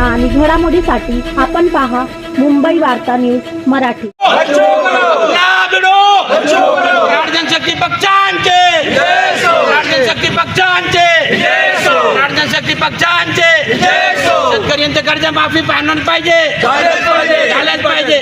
बातम्या आणि घडामोडीसाठी आपण पहा मुंबई वार्ता न्यूज मराठी. लाड जनशक्ती पक्षांचे लाड जनशक्ती पक्षांचे लाड जनशक्ती पक्षांचे शेतकऱ्यांचे कर्ज माफी पाहणं पाहिजे. झालंच पाहिजे.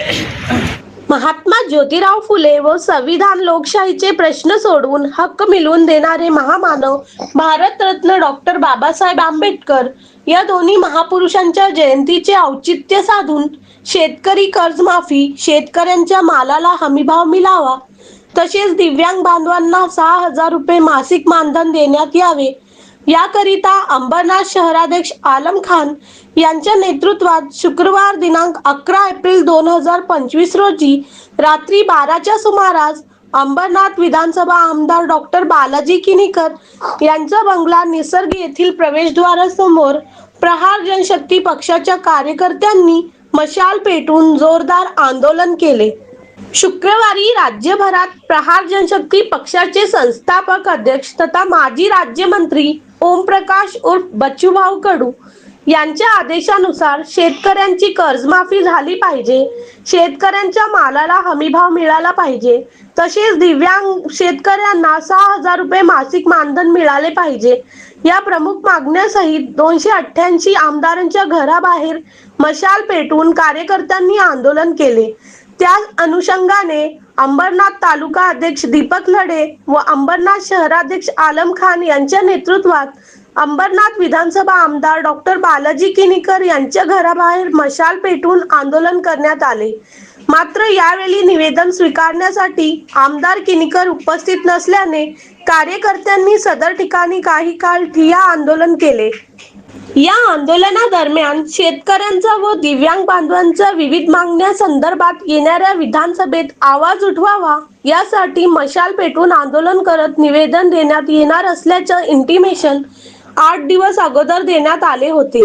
महात्मा ज्योतिराव फुले व संविधान लोकशाहीचे प्रश्न सोडवून हक्क मिळवून देणारे महामानव भारतरत्न डॉक्टर बाबासाहेब आंबेडकर या दोन्ही महापुरुषांच्या जयंतीचे औचित्य साधून शेतकरी कर्जमाफी शेतकऱ्यांच्या मालाला हमीभाव मिळावा तसेच दिव्यांग बांधवांना सहा हजार रुपये मासिक मानधन देण्यात यावे याकरिता अंबरनाथ शहराध्यक्ष आलम खान यांच्या नेतृत्वात शुक्रवार दिनांक अकरा एप्रिल दोन हजार पंचवीस रोजी रात्री बाराच्या सुमारास अंबरनाथ विधानसभा आमदार डॉक्टर बालाजी किनीकर यांचा बंगला निसर्ग येथील प्रवेशद्वारासमोर प्रहार जनशक्ती पक्षाच्या कार्यकर्त्यांनी मशाल पेटून जोरदार आंदोलन केले. शुक्रवारी राज्यभरात प्रहार जनशक्ती पक्षाचे संस्थापक अध्यक्ष तथा माजी राज्यमंत्री ओमप्रकाश उर्फ बच्चूभाऊ कडू यांच्या आदेशानुसार शेतकऱ्यांची कर्जमाफी झाली पाहिजे शेतकऱ्यांच्या मालाला हमीभाव मिळाला पाहिजे तसेच दिव्यांग शेतकऱ्यांना सहा हजार रुपये मासिक मानधन मिळाले पाहिजे. या प्रमुख मागण्यासहित दोनशे अठ्ठ्याऐंशी आमदारांच्या घराबाहेर मशाल पेटवून कार्यकर्त्यांनी आंदोलन केले. त्या अनुषंगाने अंबरनाथ तालुका अध्यक्ष दीपक लढे व अंबरनाथ शहराध्यक्ष आलम खान यांच्या नेतृत्वात अंबरनाथ विधानसभा आमदार डॉक्टर बालाजी किनीकर यांच्या घराबाहेर मशाल पेटून आंदोलन करण्यात आले. मात्र यावेळी निवेदन स्वीकारण्यासाठी आमदार किनीकर उपस्थित नसल्याने कार्यकर्त्यांनी सदर ठिकाणी काही काळ ठिया आंदोलन केले. या आंदोलनादरम्यान शेतकऱ्यांचा व दिव्यांग बांधवांच्या विविध मागण्या संदर्भात येणाऱ्या विधानसभेत आवाज उठवावा यासाठी मशाल पेटवून आंदोलन करत निवेदन देण्यात येणार असल्याचं इंटिमेशन आठ दिवस अगोदर देण्यात आले होते.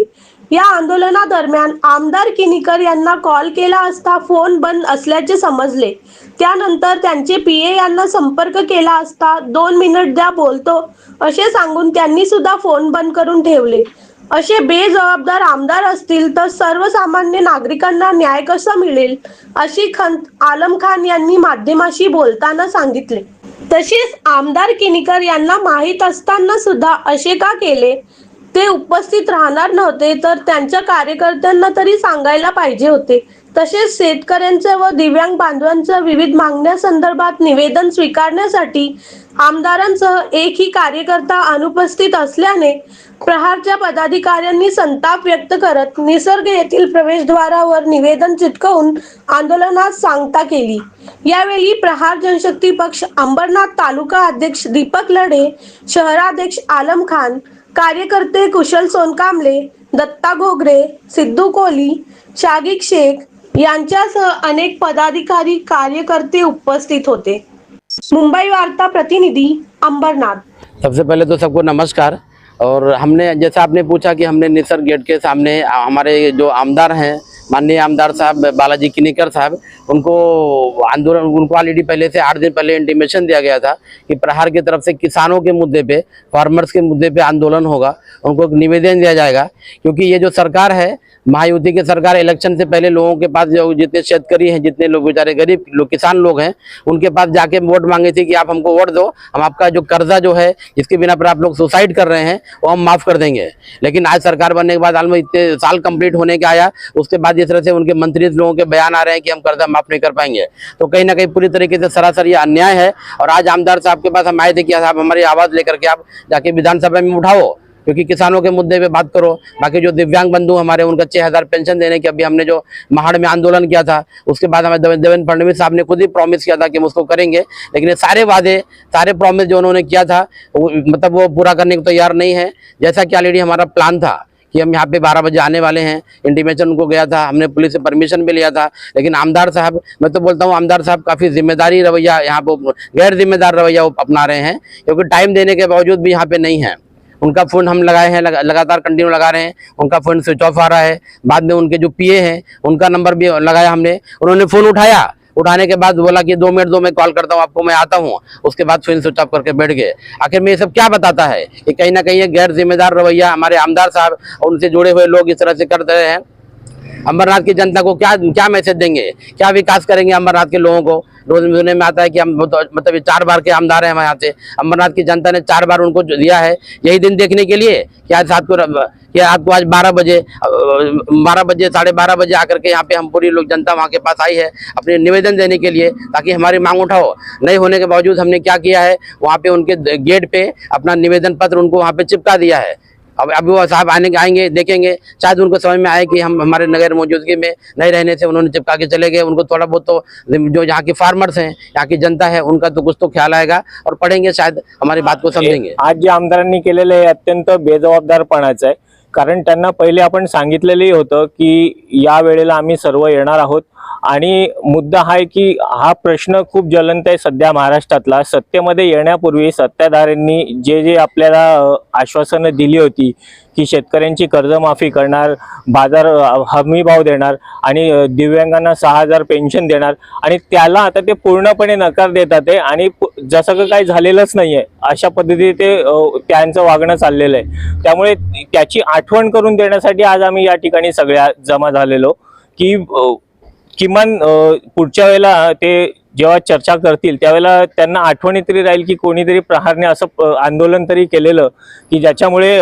या आंदोलनादरम्यान आमदार किनीकर यांना कॉल केला असता फोन बंद असल्याचे समजले. त्यानंतर त्यांचे पीए यांना संपर्क केला असता दोन मिनिट द्या बोलतो असे सांगून त्यांनी सुद्धा फोन बंद करून ठेवले. असे बेजबाबदार आमदार असतील तर सर्वसामान्य नागरिकांना न्याय कसा मिळेल? अशी खंत आलम खान यांनी माध्यमाशी बोलताना सांगितले. तसेच आमदार किनीकर यांना माहीत असताना सुद्धा असे का केले? ते उपस्थित राहणार नव्हते तर त्यांच्या कार्यकर्त्यांना तरी सांगायला पाहिजे होते. तसेच शेतकऱ्यांच्या व दिव्यांग बांधवांच्या विविध मागण्यासंदर्भात निवेदन स्वीकारण्यासाठी आमदारांसह एकही कार्यकर्ता अनुपस्थित असल्याने प्रहारच्या पदाधिकाऱ्यांनी संताप व्यक्त करत निसर्ग येथील प्रवेशद्वारावर निवेदन चिटकवून आंदोलनात सांगता केली. यावेळी प्रहार जनशक्ती पक्ष अंबरनाथ तालुका अध्यक्ष दीपक लढे शहराध्यक्ष आलम खान कार्यकर्ते कुशल सोनकांबले दत्ता घोगरे सिद्धू कोली शागिक शेख अनेक पदाधिकारी कार्यकर्ते उपस्थित होते. मुंबई वार्ता प्रतिनिधि अंबरनाथ. सबसे पहले तो सबको नमस्कार और हमने, जैसा आपने पूछा कि हमने निसर गेट के सामने हमारे जो आमदार हैं माननीय आमदार साहब, बालाजी किनीकर साहब, उनको आंदोलन, उनको ऑलरेडी पहले से आठ दिन पहले इंटीमेशन दिया गया था कि प्रहार की तरफ़ से किसानों के मुद्दे पे फार्मर्स के मुद्दे पे आंदोलन होगा। उनको एक निवेदन दिया जाएगा, क्योंकि ये जो सरकार है, महायुति की सरकार इलेक्शन से पहले लोगों के पास जो जितने शेतकरी हैं, जितने लोग बेचारे गरीब लोग, किसान लोग हैं, उनके पास जाके वोट मांगे थे कि आप हमको वोट दो, हम आपका जो कर्जा जो है, जिसके बिना पर आप लोग सुसाइड कर रहे हैं, वो हम माफ़ कर देंगे। लेकिन आज सरकार बनने के बाद में इतने साल कंप्लीट होने के आया, उसके बाद जिस तरह से उनके मंत्री लोगों के बयान आ रहे हैं कि हम कर्जा माफ़ नहीं कर पाएँगे। तो कहीं ना कहीं पूरी तरीके से सरासर ये अन्याय है। और आज आमदार साहब के पास हम आए थे कि आप हमारी आवाज़ लेकर के आप जाके विधानसभा में उठाओ, क्योंकि किसानों के मुद्दे पे बात करो। बाकी जो दिव्यांग बंधु हमारे, उनका छह हज़ार पेंशन देने की अभी हमने जो महाड़ में आंदोलन किया था, उसके बाद हमें देवे- देवेंद्र फडणवीस साहब ने खुद ही प्रॉमिस किया था कि हम उसको करेंगे। लेकिन ये सारे वादे, सारे प्रॉमिस जो उन्होंने किया था, वो मतलब वो पूरा करने को तैयार नहीं है। जैसा कि ऑलरेडी हमारा प्लान था कि हम यहाँ पे 12 बजे आने वाले हैं। इंटीमेशन उनको गया था हमने पुलिस से परमिशन भी लिया था। लेकिन आमदार साहब मैं तो बोलता हूँ आमदार साहब काफ़ी ज़िम्मेदारी रवैया यहाँ पे गैर जिम्मेदार रवैया अपना रहे हैं क्योंकि टाइम देने के बावजूद भी यहाँ पर नहीं है। उनका फ़ोन हम लगाए हैं लगा, लगातार कंटिन्यू लगा रहे हैं। उनका फ़ोन स्विच ऑफ़ आ रहा है। बाद में उनके जो पीए हैं उनका नंबर भी लगाया हमने। उन्होंने फ़ोन उठाया। उठाने के बाद बोला कि दो मिनट, दो मैं कॉल करता हूँ, आपको मैं आता हूँ। उसके बाद फिर स्विच ऑफ़ करके बैठ गए। आखिर में ये सब क्या बताता है? कि कहीं ना कहीं ये गैर जिम्मेदार रवैया हमारे आमदार साहब उनसे जुड़े हुए लोग इस तरह से करते रहे हैं। अमरनाथ की जनता को क्या क्या मैसेज देंगे? क्या विकास करेंगे अमरनाथ के लोगों को? रोज सुनने में आता है कि हम मतलब चार बार के आमदार हैं हमारे यहाँ से। अमरनाथ की जनता ने चार बार उनको दिया है, यही दिन देखने के लिए कि आज रात को, कि को आज बारह बजे बारह बजे, साढ़े बारह बजे आकर के यहाँ पे हम पूरी लोग जनता वहाँ के पास आई है अपने निवेदन देने के लिए, ताकि हमारी मांग उठाओ। नहीं होने के बावजूद हमने क्या किया है, वहाँ पे उनके गेट पे अपना निवेदन पत्र उनको वहाँ पे चिपका दिया है। अब अभी वो साहब आने आएंगे देखेंगे। शायद उनको समझ में आए कि हम हमारे नगर मौजूदगी में नहीं रहने से उन्होंने चिपका के चले गए। उनको थोड़ा बहुत तो जो यहाँ के फार्मर्स हैं यहाँ की जनता है उनका तो कुछ तो ख्याल आएगा और पढ़ेंगे शायद हमारी बात को समझेंगे। आज जे आमदारांनी केलेलं हे अत्यंत बेजबाबदारपणाचं आहे. कारण त्यांना पहिले आपण सांगितलेलंही होतं की या वेळेला आम्ही सर्व येणार आहोत. आणि मुद्दा हा आहे की हा प्रश्न खूप ज्वलंत आहे सध्या महाराष्ट्रातला. सत्तेमध्ये येण्यापूर्वी सत्ताधाऱ्यांनी जे जे आपल्याला आश्वासनं दिली होती की शेतकऱ्यांची कर्जमाफी करणार बाजार हमीभाव हमी भाव देणार आणि दिव्यांगांना सहा हजार पेन्शन देणार आणि त्याला आता ते पूर्णपणे नकार देतात आहे आणि जसं का काही झालेलंच नाहीये. अशा पद्धतीने ते त्यांचं वागणं चाललेलं आहे. त्यामुळे त्याची आठवण करून देण्यासाठी आज आम्ही या ठिकाणी सगळ्या जमा झालेलो की किमान पुढच्या वेळेला ते जेव्हा चर्चा करतील त्यावेळेला त्यांना आठवणी तरी राहील की कोणीतरी प्रहारने असं आंदोलन तरी केलेलं की ज्याच्यामुळे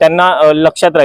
त्यांना लक्षात राहील.